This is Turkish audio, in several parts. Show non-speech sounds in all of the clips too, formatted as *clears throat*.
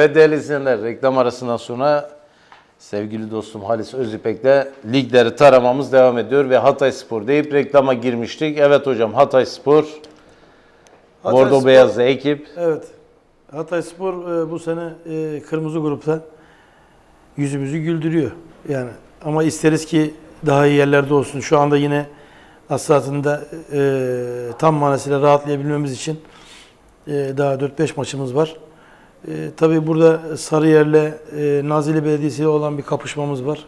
Evet değerli izleyenler reklam arasından sonra sevgili dostum Halis Özipek'le ligleri taramamız devam ediyor ve Hatay Spor deyip reklama girmiştik. Evet hocam Hatay Spor, Hatay Bordo Spor- Beyazlı ekip. Evet. Hatay Spor e, bu sene e, kırmızı grupta yüzümüzü güldürüyor. Yani ama isteriz ki daha iyi yerlerde olsun. Şu anda yine aslında e, tam manasıyla rahatlayabilmemiz için daha 4-5 maçımız var. E, tabii burada Sarıyer'le e, Nazilli Belediyesi olan bir kapışmamız var.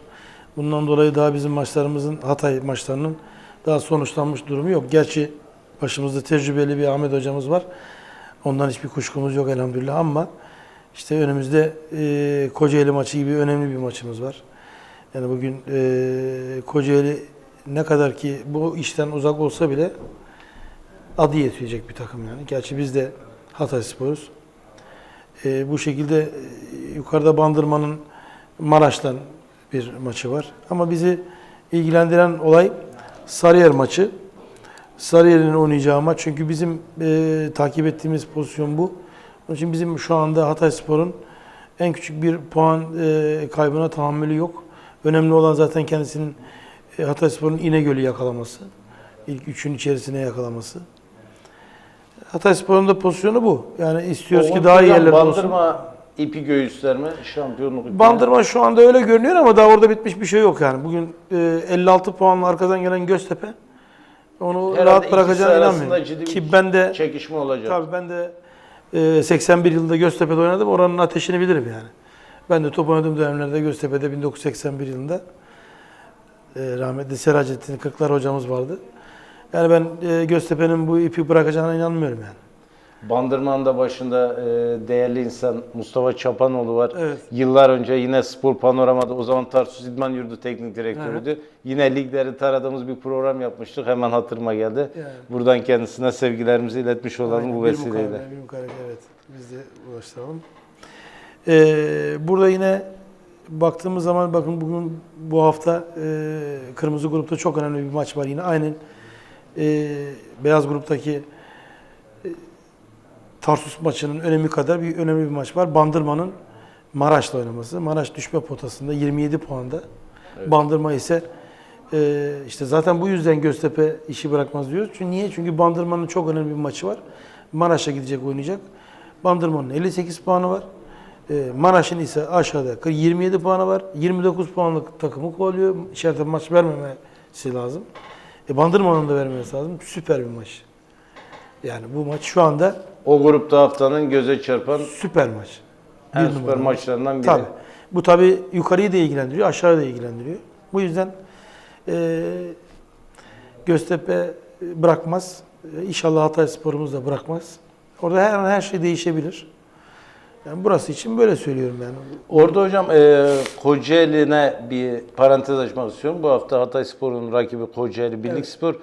Bundan dolayı daha bizim maçlarımızın, Hatay maçlarının daha sonuçlanmış durumu yok. Gerçi başımızda tecrübeli bir Ahmet hocamız var. Ondan hiçbir kuşkumuz yok elhamdülillah ama işte önümüzde e, Kocaeli maçı gibi önemli bir maçımız var. Yani bugün e, Kocaeli ne kadar ki bu işten uzak olsa bile adı yetecek bir takım yani. Gerçi biz de Hatay Spor'uz. E, bu şekilde e, yukarıda Bandırma'nın Maraş'tan bir maçı var. Ama bizi ilgilendiren olay Sarıyer maçı. Sarıyer'in oynayacağı maç. Çünkü bizim e, takip ettiğimiz pozisyon bu. Onun için bizim şu anda Hatay Spor'un en küçük bir puan e, kaybına tahammülü yok. Önemli olan zaten kendisinin e, Hatay Spor'un İnegöl'ü yakalaması. İlk üçün içerisine yakalaması. Hatay Spor'un da pozisyonu bu. Yani istiyoruz ki daha iyi yerlerde olsun. Bandırma ipi göğüslerme şampiyonluk ipi. Bandırma şu anda öyle görünüyor ama daha orada bitmiş bir şey yok yani. Bugün e, 56 puanla arkadan gelen Göztepe onu Herhalde rahat bırakacağına inanmıyorum. Ki ben de çekişme olacak. tabii ben de e, 81 yılında Göztepe'de oynadım. Oranın ateşini bilirim yani. Ben de top oynadığım dönemlerde Göztepe'de 1981 yılında e, rahmetli Seracettin Kırklar hocamız vardı. Yani ben e, Göztepe'nin bu ipi bırakacağına inanmıyorum yani. Bandırma'nın da başında e, değerli insan Mustafa Çapanoğlu var. Evet. Yıllar önce yine Spor Panorama'da o zaman Tarsus İdman Yurdu Teknik Direktörüydü. Yine ligleri taradığımız bir program yapmıştık. Hemen hatırıma geldi. Yani. Buradan kendisine sevgilerimizi iletmiş olalım Aynen, bu bir vesileyle. mukavele, bir mukavele, evet. Biz de ulaştıralım. Ee, burada yine baktığımız zaman bakın bugün bu hafta e, kırmızı grupta çok önemli bir maç var yine. Aynen e, beyaz gruptaki e, Tarsus maçının önemi kadar bir önemli bir maç var. Bandırma'nın Maraş'la oynaması. Maraş düşme potasında 27 puanda. Bandırma ise e, işte zaten bu yüzden Göztepe işi bırakmaz diyoruz. Çünkü niye? Çünkü Bandırma'nın çok önemli bir maçı var. Maraş'a gidecek oynayacak. Bandırma'nın 58 puanı var. E, Maraş'ın ise aşağıda 40 27 puanı var. 29 puanlık takımı kovalıyor. İçeride maç vermemesi lazım. E, Bandırma'nın da vermemesi lazım. Süper bir maç. Yani bu maç şu anda O grupta haftanın göze çarpan süper maç. en süper maçlarından biri. Tabii. Bu tabii yukarıyı da ilgilendiriyor, aşağıyı da ilgilendiriyor. Bu yüzden e, Göztepe bırakmaz. E, İnşallah Hatay sporumuz da bırakmaz. Orada her an her şey değişebilir. Yani burası için böyle söylüyorum yani. Orada hocam e, Kocaeli'ne bir parantez açmak istiyorum. Bu hafta Hatay Spor'un rakibi Kocaeli Birlik Evet. Spor.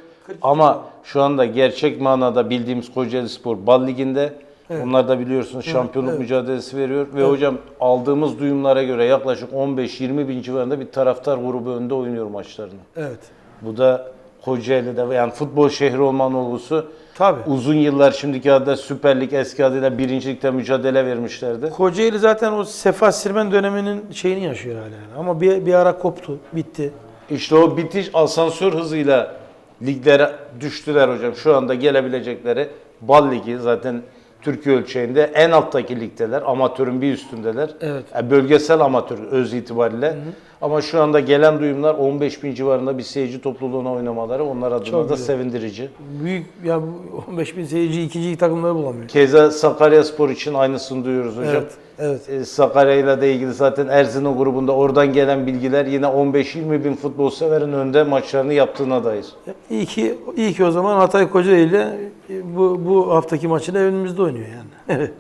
Ama şu anda gerçek manada bildiğimiz Kocaeli Spor Bal Ligi'nde. Evet. Onlar da biliyorsunuz şampiyonluk evet. mücadelesi veriyor. Ve hocam aldığımız duyumlara göre yaklaşık 15-20 bin civarında bir taraftar grubu önde oynuyor maçlarını. Evet. Bu da Kocaeli'de yani futbol şehri olmanın olgusu. Tabii. Uzun yıllar şimdiki adıyla Süper Lig eski adıyla birincilikte mücadele vermişlerdi. Kocaeli zaten o Sefa Sirmen döneminin şeyini yaşıyor hala yani. Ama bir, bir ara koptu, bitti. İşte o bitiş asansör hızıyla liglere düştüler hocam. Şu anda gelebilecekleri Bal Ligi zaten Türkiye ölçeğinde en alttaki ligdeler. Amatörün bir üstündeler. Evet. Yani bölgesel amatör öz itibariyle. Ama şu anda gelen duyumlar 15 bin civarında bir seyirci topluluğuna oynamaları onlar adına Çok da güzel. sevindirici. Büyük ya bu 15 bin seyirci ikinci takımları bulamıyor. Keza Sakarya Spor için aynısını duyuyoruz hocam. Evet. Evet. E, Sakarya ile de ilgili zaten Erzincan grubunda oradan gelen bilgiler yine 15-20 bin futbol severin önde maçlarını yaptığına dair. İyi ki, iyi ki o zaman Hatay Kocaeli ile bu, bu haftaki maçını evimizde oynuyor yani. *laughs*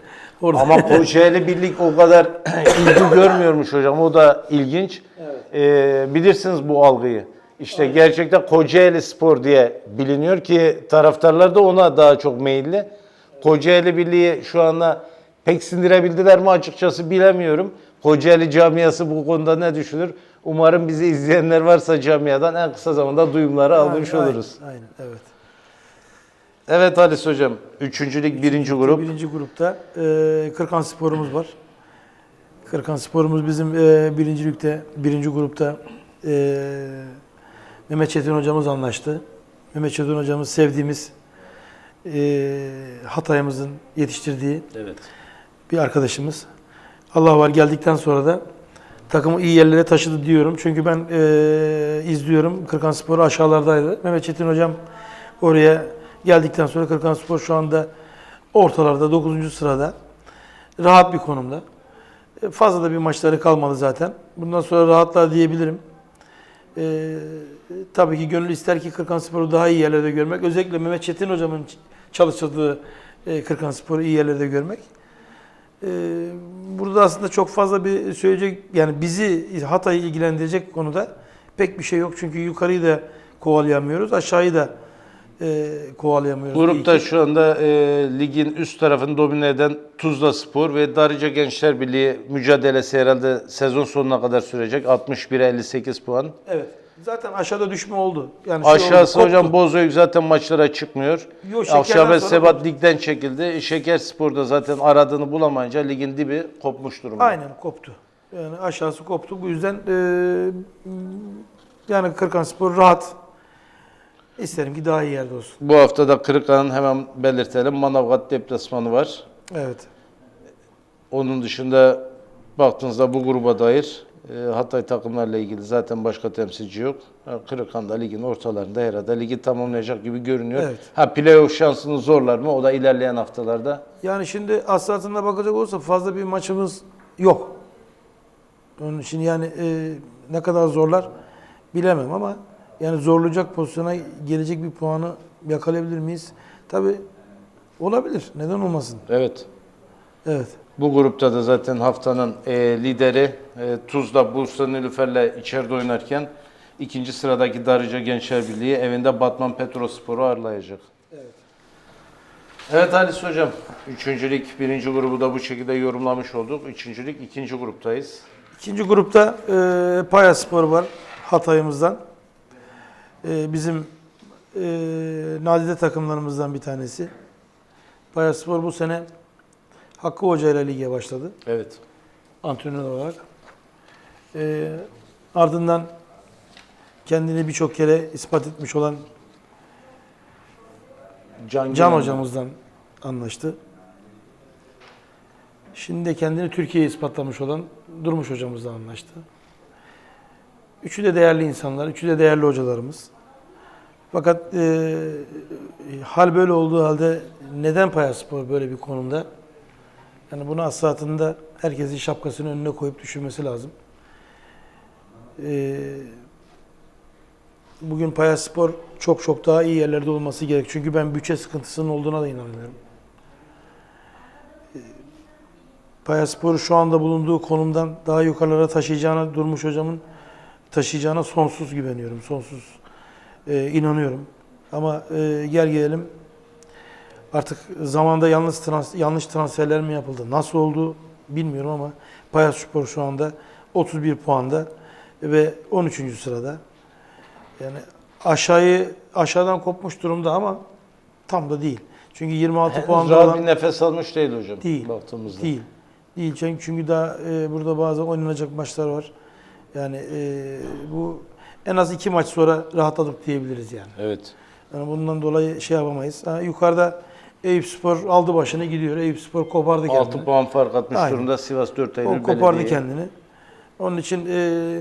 Orada. Ama Kocaeli Birlik o kadar *clears throat* ilgi görmüyormuş hocam. O da ilginç. Ee, bilirsiniz bu algıyı. İşte gerçekten Kocaeli Spor diye biliniyor ki taraftarlar da ona daha çok meyilli. Kocaeli Birliği şu anda pek sindirebildiler mi açıkçası bilemiyorum. Kocaeli camiası bu konuda ne düşünür? Umarım bizi izleyenler varsa camiadan en kısa zamanda duyumları almış Aynen, oluruz. Aynen, evet. Evet Halis hocam. Üçüncülük birinci grup. Birinci grupta e, Kırkan Spor'umuz var. Kırkan Spor'umuz bizim e, birinci ligde, birinci grupta e, Mehmet Çetin hocamız anlaştı. Mehmet Çetin hocamız sevdiğimiz e, Hatay'ımızın yetiştirdiği Evet. bir arkadaşımız. Allah var geldikten sonra da takımı iyi yerlere taşıdı diyorum. Çünkü ben e, izliyorum. Kırkan Spor aşağılardaydı. Mehmet Çetin hocam oraya geldikten sonra Kırkan Spor şu anda ortalarda 9. sırada. Rahat bir konumda. E, fazla da bir maçları kalmadı zaten. Bundan sonra rahatlar diyebilirim. E, tabii ki gönül ister ki Kırkan Spor'u daha iyi yerlerde görmek. Özellikle Mehmet Çetin hocamın çalıştırdığı e, Kırkan Spor'u iyi yerlerde görmek. Ee, burada aslında çok fazla bir söyleyecek yani bizi Hatay'ı ilgilendirecek konuda pek bir şey yok. Çünkü yukarıyı da kovalayamıyoruz, aşağıyı da e, kovalayamıyoruz. Grupta İyi ki- şu anda e, ligin üst tarafını domine eden Tuzla Spor ve Darıca Gençler Birliği mücadelesi herhalde sezon sonuna kadar sürecek. 61'e 58 puan. Evet. Zaten aşağıda düşme oldu. Yani şey Aşağısı oldu, hocam koptu. Bozüyük zaten maçlara çıkmıyor. Yok, Şeker'den Akşabet sonra Sebat ligden çekildi. Şeker Spor'da zaten aradığını bulamayınca ligin dibi kopmuş durumda. Aynen koptu. Yani aşağısı koptu. Bu yüzden e, yani Kırkan Spor rahat. İsterim ki daha iyi yerde olsun. Bu hafta da Kırıkhan'ın hemen belirtelim Manavgat deplasmanı var. Evet. Onun dışında baktığınızda bu gruba dair e, Hatay takımlarla ilgili zaten başka temsilci yok. Ha, Kırıkhan da ligin ortalarında herhalde ligi tamamlayacak gibi görünüyor. Evet. Ha playoff şansını zorlar mı? O da ilerleyen haftalarda. Yani şimdi aslında bakacak olursa fazla bir maçımız yok. Onun için yani e, ne kadar zorlar bilemem ama yani zorlayacak pozisyona gelecek bir puanı yakalayabilir miyiz? Tabi olabilir. Neden olmasın? Evet. Evet. Bu grupta da zaten haftanın e, lideri e, Tuzla Bursa Nilüfer'le içeride oynarken ikinci sıradaki Darıca Gençler Birliği evinde Batman Petrospor'u ağırlayacak. Evet. Evet Halis Hocam, üçüncülük birinci grubu da bu şekilde yorumlamış olduk. Üçüncülük ikinci gruptayız. İkinci grupta e, Paya Spor var Hatay'ımızdan. E, bizim e, nadide takımlarımızdan bir tanesi. Paya Spor bu sene Hakkı Hoca ile lige başladı. Evet. antrenör olarak. Ee, ardından kendini birçok kere ispat etmiş olan Can, Can hocamızdan anlaştı. Şimdi de kendini Türkiye'ye ispatlamış olan Durmuş hocamızla anlaştı. Üçü de değerli insanlar, üçü de değerli hocalarımız. Fakat e, hal böyle olduğu halde neden Payaspor böyle bir konumda? Yani bunu aslında herkesin şapkasını önüne koyup düşünmesi lazım. E, bugün Payaspor çok çok daha iyi yerlerde olması gerek. Çünkü ben bütçe sıkıntısının olduğuna da inanmıyorum. Payaspor'u şu anda bulunduğu konumdan daha yukarılara taşıyacağına Durmuş hocamın taşıyacağına sonsuz güveniyorum. Sonsuz e, inanıyorum. Ama e, gel gelelim artık zamanda yanlış trans, yanlış transferler mi yapıldı? Nasıl oldu bilmiyorum ama Payaspor şu anda 31 puanda ve 13. sırada. Yani aşağıyı aşağıdan kopmuş durumda ama tam da değil. Çünkü 26 Henüz puanda rahat olan bir nefes almış değil hocam. Değil. Baktığımızda. Değil. Değil çünkü çünkü daha e, burada bazı oynanacak maçlar var. Yani e, bu en az iki maç sonra rahatladık diyebiliriz yani. Evet. Yani bundan dolayı şey yapamayız. Ha, yukarıda Eyüp Spor aldı başını gidiyor. Eyüp Spor kopardı kendini. 6 puan fark atmış Aynen. durumda Sivas 4 Eylül O kopardı Belediye. kendini. Onun için e,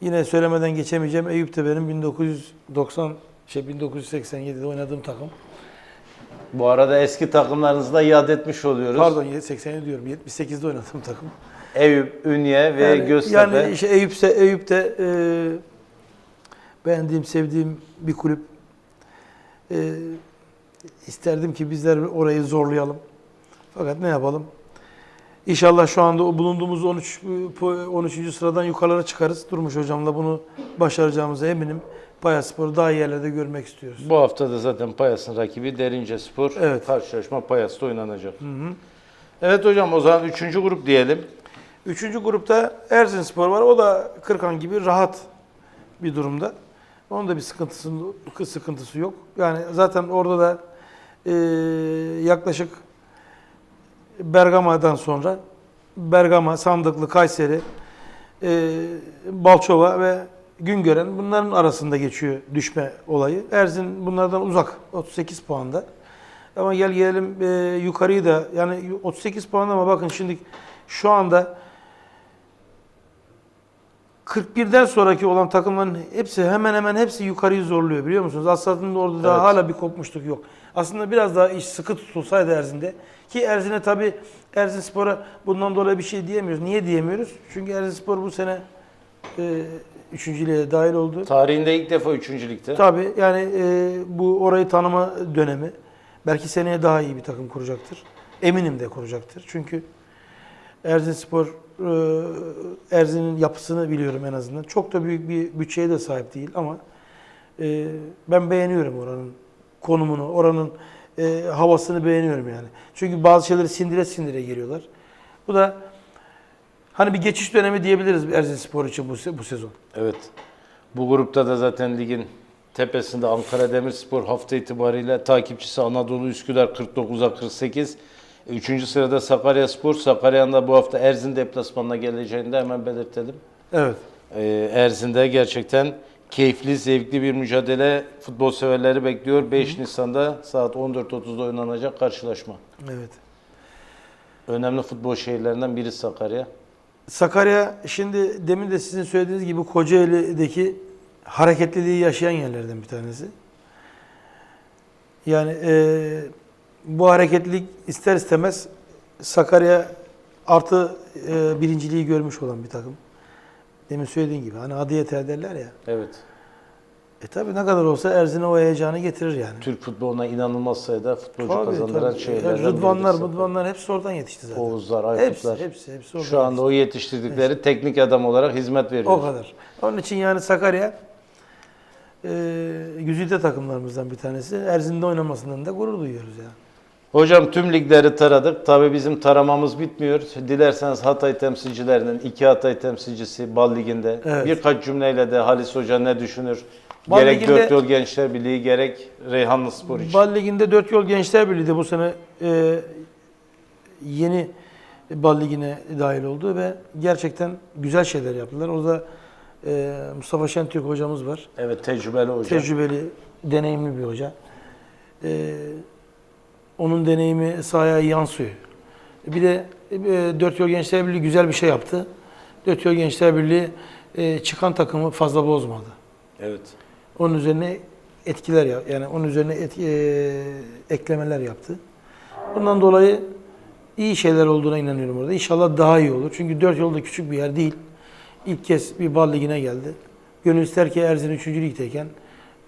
yine söylemeden geçemeyeceğim. Eyüp de benim 1990 şey 1987'de oynadığım takım. Bu arada eski takımlarınızı da iade etmiş oluyoruz. Pardon 87 diyorum. 78'de oynadığım takım. Eyüp, Ünye ve Yani- Göztepe. Yani işte Eyüp'se Eyüp'te e, beğendiğim, sevdiğim bir kulüp. E, isterdim ki bizler orayı zorlayalım. Fakat ne yapalım? İnşallah şu anda o bulunduğumuz 13 pu- 13. sıradan yukarılara çıkarız. Durmuş hocamla bunu başaracağımıza eminim. Payaspor'u daha iyi yerlerde görmek istiyoruz. Bu hafta da zaten Payas'ın rakibi Derince Spor. Evet. Karşılaşma Payas'ta oynanacak. Evet hocam o zaman 3. grup diyelim. Üçüncü grupta Erzinspor var. O da Kırkan gibi rahat bir durumda. Onun da bir sıkıntısı, sıkıntısı yok. Yani zaten orada da e, yaklaşık Bergama'dan sonra Bergama, Sandıklı, Kayseri, e, Balçova ve Güngören bunların arasında geçiyor düşme olayı. Erzin bunlardan uzak 38 puanda. Ama gel gelelim e, yukarıyı da yani 38 puan ama bakın şimdi şu anda 41'den sonraki olan takımların hepsi hemen hemen hepsi yukarıyı zorluyor biliyor musunuz? Aslında orada daha Evet. hala bir kopmuşluk yok. Aslında biraz daha iş sıkı tutulsaydı Erzin'de ki Erzin'e tabii Erzin Spor'a bundan dolayı bir şey diyemiyoruz. Niye diyemiyoruz? Çünkü Erzin Spor bu sene e, üçüncülüğe dahil oldu. Tarihinde ilk defa üçüncülükte. Tabii yani e, bu orayı tanıma dönemi. Belki seneye daha iyi bir takım kuracaktır. Eminim de kuracaktır. Çünkü Erzinspor e, Erzin'in yapısını biliyorum en azından. Çok da büyük bir bütçeye de sahip değil ama e, ben beğeniyorum oranın konumunu, oranın e, havasını beğeniyorum yani. Çünkü bazı şeyleri sindire sindire geliyorlar. Bu da hani bir geçiş dönemi diyebiliriz Erzinspor için bu, bu sezon. Evet. Bu grupta da zaten ligin tepesinde Ankara Demirspor hafta itibariyle takipçisi Anadolu Üsküdar 49'a 48. Üçüncü sırada Sakaryaspor. Sakarya'nın da bu hafta Erzin deplasmanına geleceğini de hemen belirtelim. Evet. Ee, Erzin'de gerçekten keyifli, zevkli bir mücadele futbol severleri bekliyor. 5 Nisan'da saat 14.30'da oynanacak karşılaşma. Evet. Önemli futbol şehirlerinden biri Sakarya. Sakarya şimdi demin de sizin söylediğiniz gibi Kocaeli'deki hareketliliği yaşayan yerlerden bir tanesi. Yani e, bu hareketlilik ister istemez Sakarya artı e, birinciliği görmüş olan bir takım. Demin söylediğin gibi hani adı yeter derler ya. Evet. E tabi ne kadar olsa Erzin'e o heyecanı getirir yani. Türk futboluna inanılmaz sayıda futbolcu Tabii, kazandıran tabii. şehirlerden Yani Rıdvanlar. Rıdvanlar hepsi oradan yetişti zaten. Oğuzlar, hepsi, Aykutlar. hepsi, hepsi oradan Şu anda o yetiştirdikleri teknik adam olarak hizmet veriyor. O kadar. Onun için yani Sakarya e, güzide takımlarımızdan bir tanesi. Erzin'de oynamasından da gurur duyuyoruz yani. Hocam tüm ligleri taradık. Tabii bizim taramamız bitmiyor. Dilerseniz Hatay temsilcilerinin iki Hatay temsilcisi Bal Ligi'nde Evet. birkaç cümleyle de Halis Hoca ne düşünür? Bal gerek Ligi'nde- Dört Yol Gençler Birliği gerek Reyhanlı Spor için. Bal Ligi'nde Dört Yol Gençler Birliği de bu sene e, yeni Bal Ligi'ne dahil oldu ve gerçekten güzel şeyler yaptılar. Orada e, Mustafa Şentürk hocamız var. Evet tecrübeli hoca. Tecrübeli, deneyimli bir hoca. E, onun deneyimi sahaya yansıyor. Bir de e, Dört Yol Gençler Birliği güzel bir şey yaptı. Dört Yol Gençler Birliği e, çıkan takımı fazla bozmadı. Evet. Onun üzerine etkiler ya yani onun üzerine et- e, eklemeler yaptı. Bundan dolayı iyi şeyler olduğuna inanıyorum orada. İnşallah daha iyi olur. Çünkü dört yolda küçük bir yer değil. İlk kez bir bal ligine geldi. Gönül ister ki Erzin 3. ligdeyken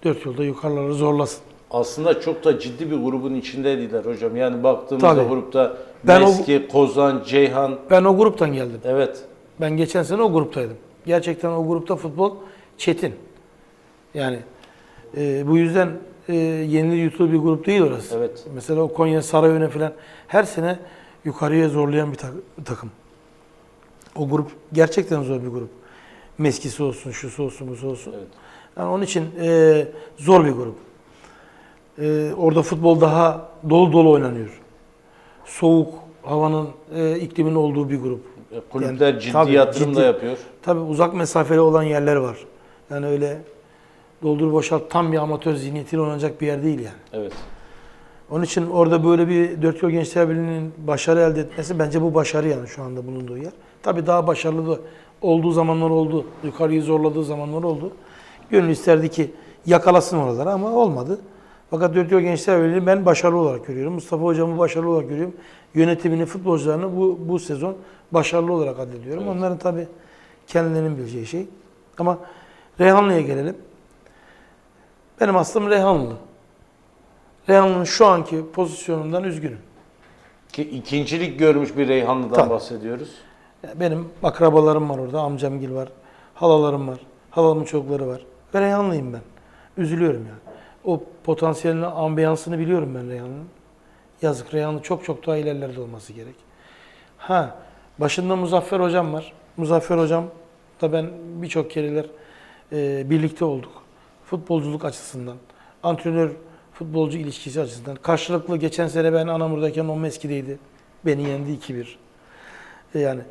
dört yolda yukarıları zorlasın. Aslında çok da ciddi bir grubun içindeydiler hocam. Yani baktığımızda Tabii. grupta Ben o- Meski, Kozan, Ceyhan. Ben o gruptan geldim. Evet. Ben geçen sene o gruptaydım. Gerçekten o grupta futbol çetin. Yani e, bu yüzden e, yenilir yutulur bir grup değil orası. Evet. Mesela o Konya Sarayöne falan her sene yukarıya zorlayan bir tak- takım. O grup gerçekten zor bir grup. Meskisi olsun, şusu olsun, busu olsun. Evet. Yani onun için e, zor bir grup. E, orada futbol daha dolu dolu oynanıyor. Soğuk havanın, e, iklimin olduğu bir grup. E, Kulüpler Yani, ciddi tabii, yatırım da ciddi. yapıyor. Tabii uzak mesafeli olan yerler var. Yani öyle doldur boşalt tam bir amatör zihniyetiyle oynanacak bir yer değil yani. Evet. Onun için orada böyle bir Dört Yol Gençler Birliği'nin başarı elde etmesi bence bu başarı yani şu anda bulunduğu yer. Tabii daha başarılı da olduğu zamanlar oldu. Yukarıyı zorladığı zamanlar oldu. Gönül isterdi ki yakalasın oraları ama olmadı. Fakat Dört Yol Gençler Birliği'ni ben başarılı olarak görüyorum. Mustafa Hocam'ı başarılı olarak görüyorum. Yönetimini, futbolcularını bu, bu sezon başarılı olarak addediyorum. Evet. Onların tabii kendilerinin bileceği şey. Ama Reyhanlı'ya gelelim. Benim aslım Reyhanlı. Reyhanlı'nın şu anki pozisyonundan üzgünüm. Ki ikincilik görmüş bir Reyhanlı'dan Tabii. bahsediyoruz. Benim akrabalarım var orada, amcamgil var, halalarım var, halamın çocukları var. Ve Reyhanlıyım ben. Üzülüyorum yani. O potansiyelin ambiyansını biliyorum ben Reyhanlı'nın. Yazık Reyhanlı çok çok daha ilerlerde olması gerek. Ha, başında Muzaffer hocam var. Muzaffer hocam da ben birçok kereler e, birlikte olduk. Futbolculuk açısından, antrenör futbolcu ilişkisi açısından. Karşılıklı geçen sene ben Anamur'dayken o meskideydi. Beni yendi 2-1. Yani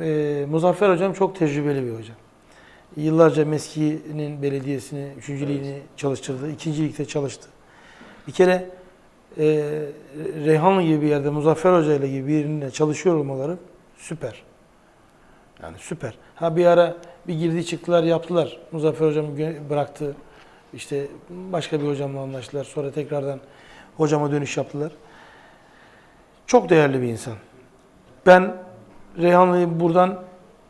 e, Muzaffer hocam çok tecrübeli bir hocam. Yıllarca Meski'nin belediyesini, üçüncülüğünü çalıştırdı. İkinci ligde çalıştı. Bir kere e, Reyhanlı gibi bir yerde Muzaffer Hoca ile gibi birine çalışıyor olmaları süper. Yani süper. Ha bir ara bir girdi çıktılar yaptılar. Muzaffer hocam gö- bıraktı. İşte başka bir hocamla anlaştılar. Sonra tekrardan hocama dönüş yaptılar. Çok değerli bir insan. Ben Reyhanlı'yı buradan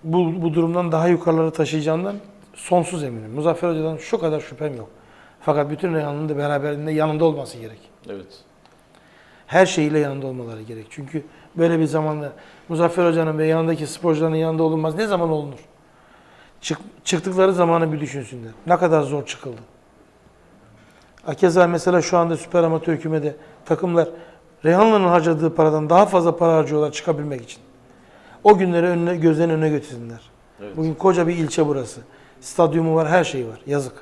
bu, bu durumdan daha yukarılara taşıyacağından sonsuz eminim. Muzaffer Hoca'dan şu kadar şüphem yok. Fakat bütün Reyhanlı'nın da beraberinde yanında olması gerek. Evet. Her şeyiyle yanında olmaları gerek. Çünkü böyle bir zamanda Muzaffer Hoca'nın ve yanındaki sporcuların yanında olunmaz. Ne zaman olunur? Çık, çıktıkları zamanı bir düşünsünler. Ne kadar zor çıkıldı. Akeza mesela şu anda süper amatör kümede takımlar Reyhanlı'nın harcadığı paradan daha fazla para harcıyorlar çıkabilmek için. O günleri önüne, gözlerinin önüne götürsünler. Evet. Bugün koca bir ilçe burası. Stadyumu var, her şeyi var. Yazık.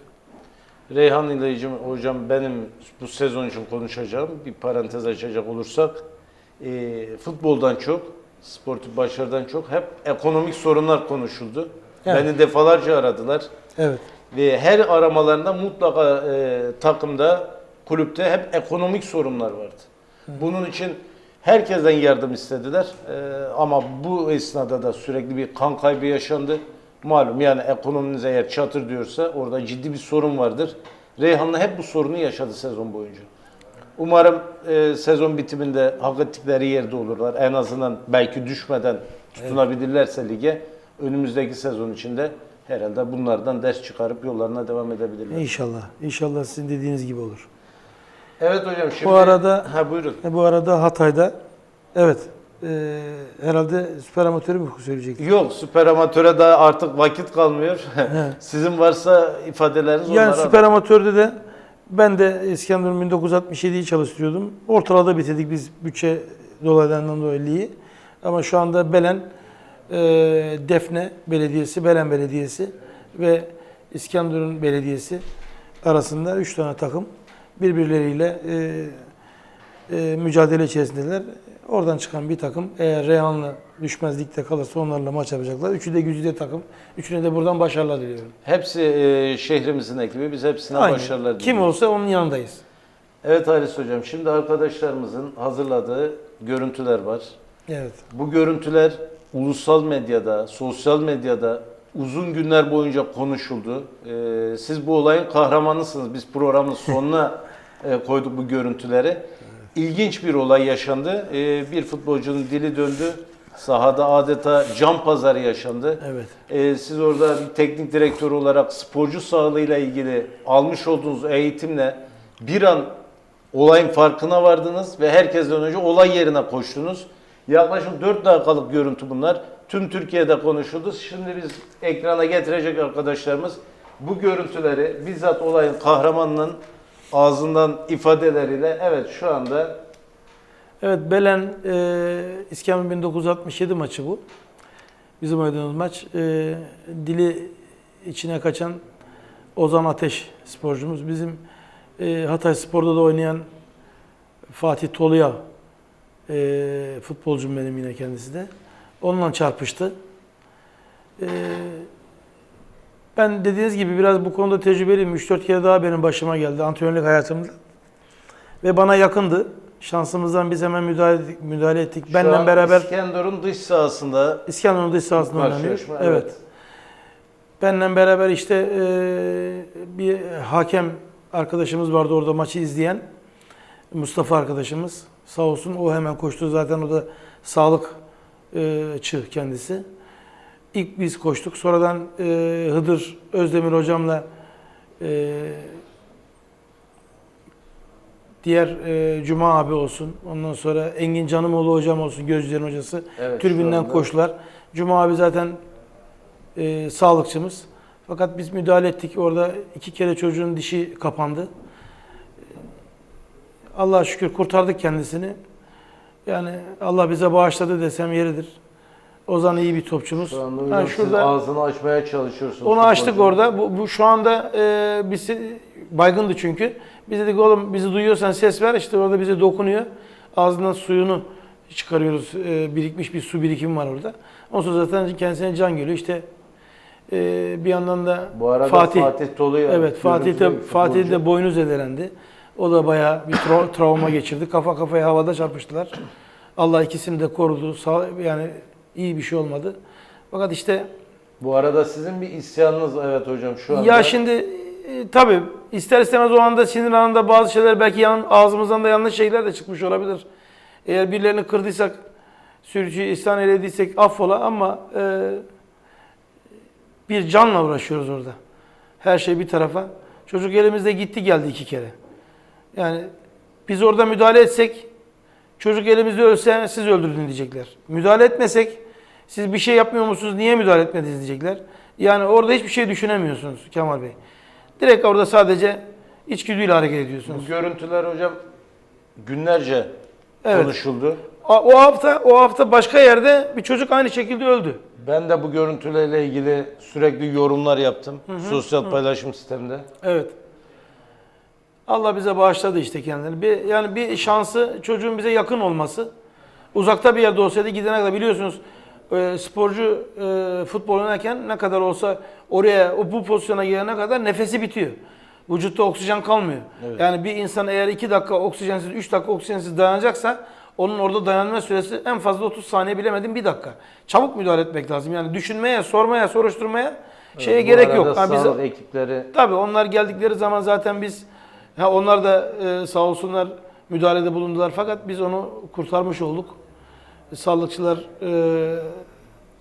Reyhan İlacım hocam benim bu sezon için konuşacağım bir parantez açacak olursak e, futboldan çok, sportif başarıdan çok hep ekonomik sorunlar konuşuldu. Evet. Beni defalarca aradılar Evet. ve her aramalarında mutlaka e, takımda, kulüpte hep ekonomik sorunlar vardı. Bunun için herkesten yardım istediler E, ama bu esnada da sürekli bir kan kaybı yaşandı. Malum yani ekonominiz eğer çatır diyorsa orada ciddi bir sorun vardır. Reyhanlı hep bu sorunu yaşadı sezon boyunca. Umarım e, sezon bitiminde hak ettikleri yerde olurlar. En azından belki düşmeden tutunabilirlerse lige önümüzdeki sezon içinde herhalde bunlardan ders çıkarıp yollarına devam edebilirler. İnşallah. İnşallah sizin dediğiniz gibi olur. Evet hocam şimdi... Bu arada- Ha buyurun. E, bu arada Hatay'da evet e, herhalde süper amatörü mü söyleyecektim? Yok süper amatöre daha artık vakit kalmıyor. *laughs* Sizin varsa ifadeleriniz Yani onlara süper amatörde de ben de İskenderun 1967'yi çalıştırıyordum. Ortalada bitirdik biz bütçe dolaylarından dolayı. Ama şu anda Belen, e, Defne Belediyesi, Belen Belediyesi ve İskenderun Belediyesi arasında 3 tane takım birbirleriyle e, e, mücadele içerisindeler. Oradan çıkan bir takım eğer Reyhanlı düşmezlikte kalırsa onlarla maç yapacaklar. Üçü de güzide takım. Üçüne de buradan başarılar diliyorum. Hepsi e, şehrimizin ekibi. Biz hepsine Aynen. başarılar Kim diliyoruz. olsa onun yanındayız. Evet Halis Hocam, şimdi arkadaşlarımızın hazırladığı görüntüler var. Evet. Bu görüntüler ulusal medyada, sosyal medyada uzun günler boyunca konuşuldu. Ee, siz bu olayın kahramanısınız. Biz programın sonuna *laughs* e, koyduk bu görüntüleri. İlginç bir olay yaşandı. Ee, bir futbolcunun dili döndü. Sahada adeta can pazarı yaşandı. Evet. Ee, siz orada bir teknik direktör olarak sporcu sağlığıyla ilgili almış olduğunuz eğitimle bir an olayın farkına vardınız ve herkesten önce olay yerine koştunuz. Yaklaşık 4 dakikalık görüntü bunlar. Tüm Türkiye'de konuşuldu. Şimdi biz ekrana getirecek arkadaşlarımız bu görüntüleri bizzat olayın kahramanının ağzından ifadeleriyle evet şu anda Evet Belen e, İskambil 1967 maçı bu. Bizim oynadığımız maç. E, dili içine kaçan Ozan Ateş sporcumuz. Bizim e, Hatay Spor'da da oynayan Fatih Toluya e, futbolcum benim yine kendisi de. Onunla çarpıştı. E, ben dediğiniz gibi biraz bu konuda tecrübeliyim. 3-4 kere daha benim başıma geldi antrenörlük hayatımda. Ve bana yakındı. Şansımızdan biz hemen müdahale, müdahale ettik. şu Benle beraber İskenderun dış sahasında İskenderun dış sahasında oynanıyor. karşılaşma. Evet. Benle beraber işte e, bir hakem arkadaşımız vardı orada maçı izleyen. Mustafa arkadaşımız. Sağ olsun o hemen koştu. Zaten o da sağlık e, çığ kendisi. İlk biz koştuk. Sonradan e, Hıdır Özdemir hocamla e, diğer e, Cuma abi olsun. Ondan sonra Engin Canımoğlu hocam olsun. Gözcülerin hocası. Evet, anda- koştular. Cuma abi zaten e, sağlıkçımız. Fakat biz müdahale ettik. Orada iki kere çocuğun dişi kapandı. Allah'a şükür kurtardık kendisini. Yani Allah bize bağışladı desem yeridir. Ozan iyi bir topçumuz. Şu anda hocam siz şurada ağzını açmaya çalışıyorsunuz. onu açtık futbolcunun. orada. Bu, bu şu anda e, bizi baygındı çünkü. Biz dedik oğlum bizi duyuyorsan ses ver. İşte orada bize dokunuyor. Ağzından suyunu çıkarıyoruz. E, birikmiş bir su birikimi var orada. Ondan sonra zaten kendisine can geliyor. İşte e, bir yandan da Bu arada Fatih, Fatih, Tolu'yu evet Fatih de Fatih de boynu zedelendi. O da bayağı bir tra- *laughs* travma geçirdi. Kafa kafaya havada çarpıştılar. Allah ikisini de korudu. Sağ, yani iyi bir şey olmadı. Fakat işte Bu arada sizin bir isyanınız evet hocam şu anda. ya şimdi e, tabii ister istemez o anda sinir anında bazı şeyler belki yan, ağzımızdan da yanlış şeyler de çıkmış olabilir. Eğer birilerini kırdıysak, sürücüyü ihsan eylediysek affola ama e, bir canla uğraşıyoruz orada. Her şey bir tarafa. Çocuk elimizde gitti geldi iki kere. Yani biz orada müdahale etsek çocuk elimizde ölse siz öldürdün diyecekler. Müdahale etmesek siz bir şey yapmıyor musunuz niye müdahale etmediniz diyecekler. Yani orada hiçbir şey düşünemiyorsunuz Kemal Bey. Direkt orada sadece içgüdüyle hareket ediyorsunuz. Bu görüntüler hocam günlerce Evet. konuşuldu. O hafta o hafta başka yerde bir çocuk aynı şekilde öldü. Ben de bu görüntülerle ilgili sürekli yorumlar yaptım. Sosyal paylaşım sisteminde. Evet. Allah bize bağışladı işte kendini. Bir, yani bir şansı çocuğun bize yakın olması. Uzakta bir yerde olsaydı gidene kadar biliyorsunuz e, sporcu e, futbol oynarken ne kadar olsa oraya o bu pozisyona gelene kadar nefesi bitiyor. Vücutta oksijen kalmıyor. Yani bir insan eğer 2 dakika oksijensiz, 3 dakika oksijensiz dayanacaksa onun orada dayanma süresi en fazla 30 saniye bilemedim bir dakika. Çabuk müdahale etmek lazım. Yani düşünmeye, sormaya, soruşturmaya şeye gerek yok. Ha, biz- ekipleri Tabii onlar geldikleri zaman zaten biz ha onlar da e, sağ olsunlar müdahalede bulundular fakat biz onu kurtarmış olduk. Sağlıkçılar e,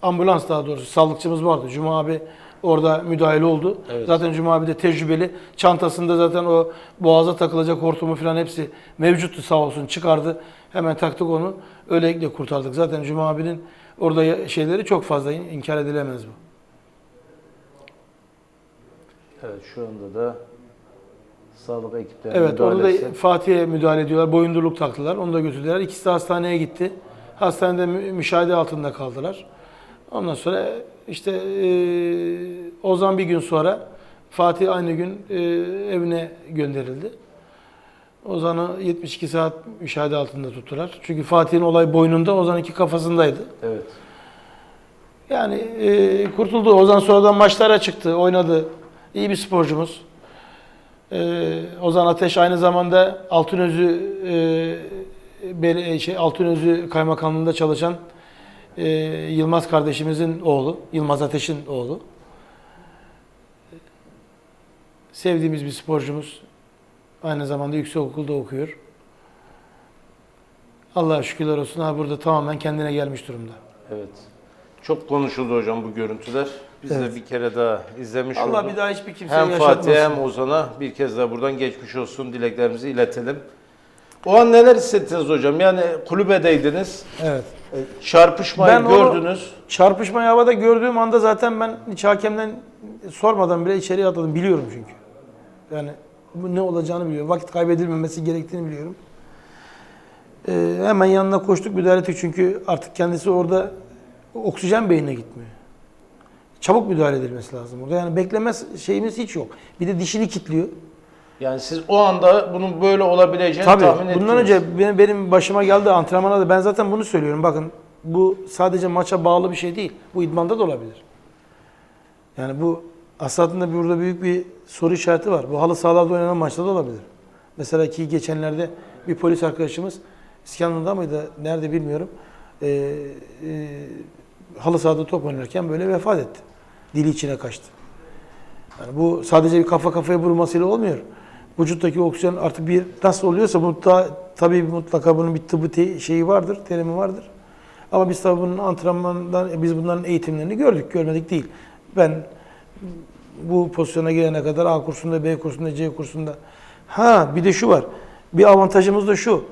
ambulans daha doğrusu sağlıkçımız vardı. Cuma abi orada müdahale oldu. Evet. Zaten Cuma abi de tecrübeli. Çantasında zaten o boğaza takılacak hortumu falan hepsi mevcuttu sağ olsun çıkardı. Hemen taktık onu. Öylelikle kurtardık. Zaten Cuma abinin orada şeyleri çok fazla in- inkar edilemez bu. evet şu anda da sağlık ekipleri Evet orada da. Fatih'e müdahale ediyorlar. Boyundurluk taktılar. Onu da götürdüler. İkisi de hastaneye gitti. Hastanede mü- müşahede altında kaldılar. Ondan sonra işte e, Ozan bir gün sonra Fatih aynı gün e, evine gönderildi. Ozan'ı 72 saat müşahede altında tuttular. Çünkü Fatih'in olay boynunda, Ozan iki kafasındaydı. Evet. Yani e, kurtuldu. Ozan sonradan maçlara çıktı, oynadı. İyi bir sporcumuz. E, Ozan Ateş aynı zamanda Altınözü e, şey Altınözü Kaymakamlığında çalışan e, Yılmaz kardeşimizin oğlu, Yılmaz Ateş'in oğlu. Sevdiğimiz bir sporcumuz. Aynı zamanda yüksekokulda okuyor. Allah'a şükürler olsun. Ha burada tamamen kendine gelmiş durumda. Evet. Çok konuşuldu hocam bu görüntüler. Biz Evet. de bir kere daha izlemiş Allah olduk. bir daha hiçbir kimseye Hem yaşatmasın. Fatih'e hem Ozan'a bir kez daha buradan geçmiş olsun dileklerimizi iletelim. O an neler hissettiniz hocam? Yani kulübedeydiniz, Evet. e, çarpışmayı Ben gördünüz. Çarpışmayı havada gördüğüm anda zaten ben hiç hakemden sormadan bile içeriye atladım. Biliyorum çünkü. Yani bu ne olacağını biliyorum. Vakit kaybedilmemesi gerektiğini biliyorum. Ee, hemen yanına koştuk müdahale ettik çünkü artık kendisi orada oksijen beynine gitmiyor. Çabuk müdahale edilmesi lazım orada. Yani bekleme şeyimiz hiç yok. Bir de dişini kilitliyor. Yani siz o anda bunun böyle olabileceğini Tabii. tahmin ettiniz. Bundan önce benim, benim başıma geldi antrenmana da ben zaten bunu söylüyorum. Bakın bu sadece maça bağlı bir şey değil. Bu idmanda da olabilir. Yani bu aslında burada büyük bir soru işareti var. Bu halı sahalarda oynanan maçta da olabilir. Mesela ki geçenlerde bir polis arkadaşımız İskenderun'da mıydı? Nerede bilmiyorum. Ee, e, halı sahada top oynarken böyle vefat etti. Dili içine kaçtı. Yani bu sadece bir kafa kafaya vurmasıyla olmuyor. Vücuttaki oksijen artık bir nasıl oluyorsa bu da tabii mutlaka bunun bir tıbbi şeyi vardır, terimi vardır. Ama biz tabii bunun antrenmandan, biz bunların eğitimlerini gördük, görmedik değil. Ben bu pozisyona gelene kadar A kursunda, B kursunda, C kursunda. Ha bir de şu var. Bir avantajımız da şu.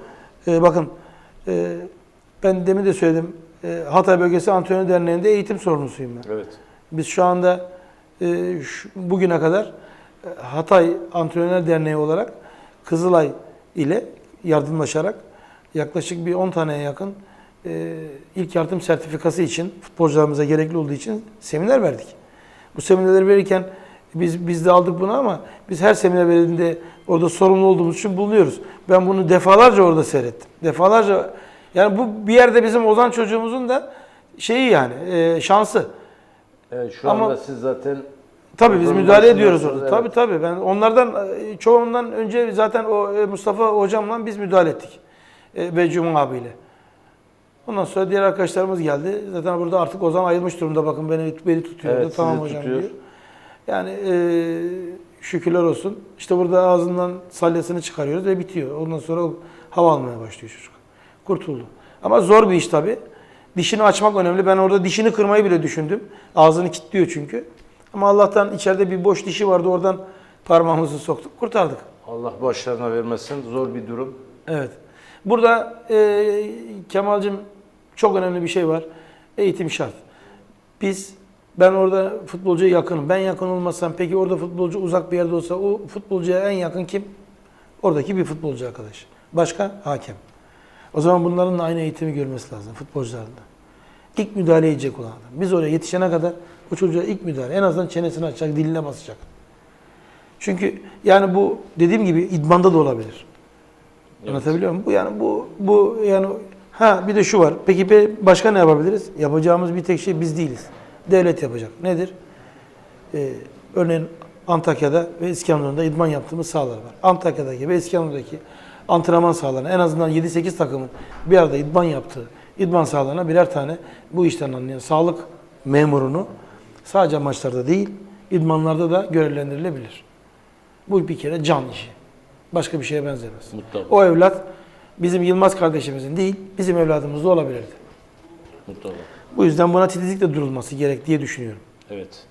Ee, bakın e, ben demin de söyledim. E, Hatay Bölgesi Antrenör Derneği'nde eğitim sorumlusuyum ben. Evet. Biz şu anda e, şu- bugüne kadar e, Hatay Antrenör Derneği olarak Kızılay ile yardımlaşarak yaklaşık bir 10 taneye yakın e, ilk yardım sertifikası için futbolcularımıza gerekli olduğu için seminer verdik. Bu seminerleri verirken biz biz de aldık bunu ama biz her seminer verildiğinde orada sorumlu olduğumuz için bulunuyoruz. Ben bunu defalarca orada seyrettim. Defalarca Yani bu bir yerde bizim Ozan çocuğumuzun da şeyi yani e, şansı. Evet, şu Ama- anda siz zaten Tabii biz müdahale ediyoruz orada. evet. Tabii tabii. Ben onlardan e, çoğundan önce zaten o e, Mustafa hocamla biz müdahale ettik. E, ve Cuma abiyle. Ondan sonra diğer arkadaşlarımız geldi. Zaten burada artık Ozan ayrılmış durumda. Bakın beni beni tutuyor. Evet, tamam hocam tutuyor. diyor. Yani e, şükürler olsun. İşte burada ağzından salyasını çıkarıyoruz ve bitiyor. Ondan sonra hava almaya başlıyor çocuk. Kurtuldu. Ama zor bir iş tabii. Dişini açmak önemli. Ben orada dişini kırmayı bile düşündüm. Ağzını kilitliyor çünkü. Ama Allah'tan içeride bir boş dişi vardı. Oradan parmağımızı soktuk. Kurtardık. Allah başlarına vermesin. Zor bir durum. Evet. Burada e, Kemal'cim çok önemli bir şey var. Eğitim şart. Biz, ben orada futbolcuya yakınım. Ben yakın olmasam peki orada futbolcu uzak bir yerde olsa o futbolcuya en yakın kim? Oradaki bir futbolcu arkadaş. Başka? Hakem. O zaman bunların da aynı eğitimi görmesi lazım futbolcuların da. İlk müdahale edecek olan adam. Biz oraya yetişene kadar o çocuğa ilk müdahale. En azından çenesini açacak, diline basacak. Çünkü yani bu dediğim gibi idmanda da olabilir. Anlatabiliyor muyum? Bu yani bu bu yani ha bir de şu var. Peki başka ne yapabiliriz? Yapacağımız bir tek şey biz değiliz. Devlet yapacak. Nedir? Ee, örneğin Antakya'da ve İskenderun'da idman yaptığımız sahalar var. Antakya'daki ve İskenderun'daki antrenman sahalarına en azından 7-8 takımın bir arada idman yaptığı idman sahalarına birer tane bu işten anlayan sağlık memurunu sadece maçlarda değil idmanlarda da görevlendirilebilir. Bu bir kere can işi. Başka bir şeye benzemez. Mutlaka. O evlat bizim Yılmaz kardeşimizin değil, bizim evladımız da olabilirdi. Mutlaka. Bu yüzden buna titizlikle durulması gerek diye düşünüyorum. Evet.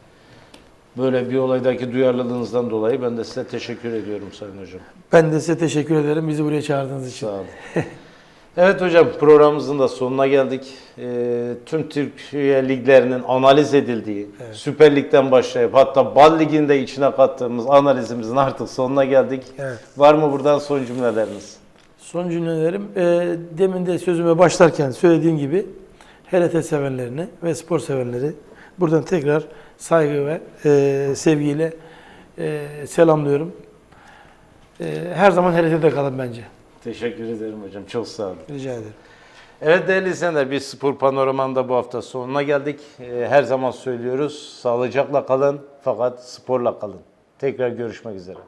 Böyle bir olaydaki duyarlılığınızdan dolayı ben de size teşekkür ediyorum Sayın Hocam. Ben de size teşekkür ederim bizi buraya çağırdığınız için. Sağ olun. *laughs* evet hocam programımızın da sonuna geldik. Ee, tüm Türkiye liglerinin analiz edildiği, Süper Lig'den başlayıp hatta Bal Ligi'ni de içine kattığımız analizimizin artık sonuna geldik. Evet. Var mı buradan son cümleleriniz? Son cümlelerim, e, demin de sözüme başlarken söylediğim gibi HRT severlerini ve spor severleri buradan tekrar saygı ve e, sevgiyle e, selamlıyorum. E, her zaman HRT'de kalın bence. Teşekkür ederim hocam. Çok sağ olun. Rica ederim. Evet değerli izleyenler bir spor panoramanda bu hafta sonuna geldik. Ee, Her zaman söylüyoruz sağlıcakla kalın fakat sporla kalın. Tekrar görüşmek üzere.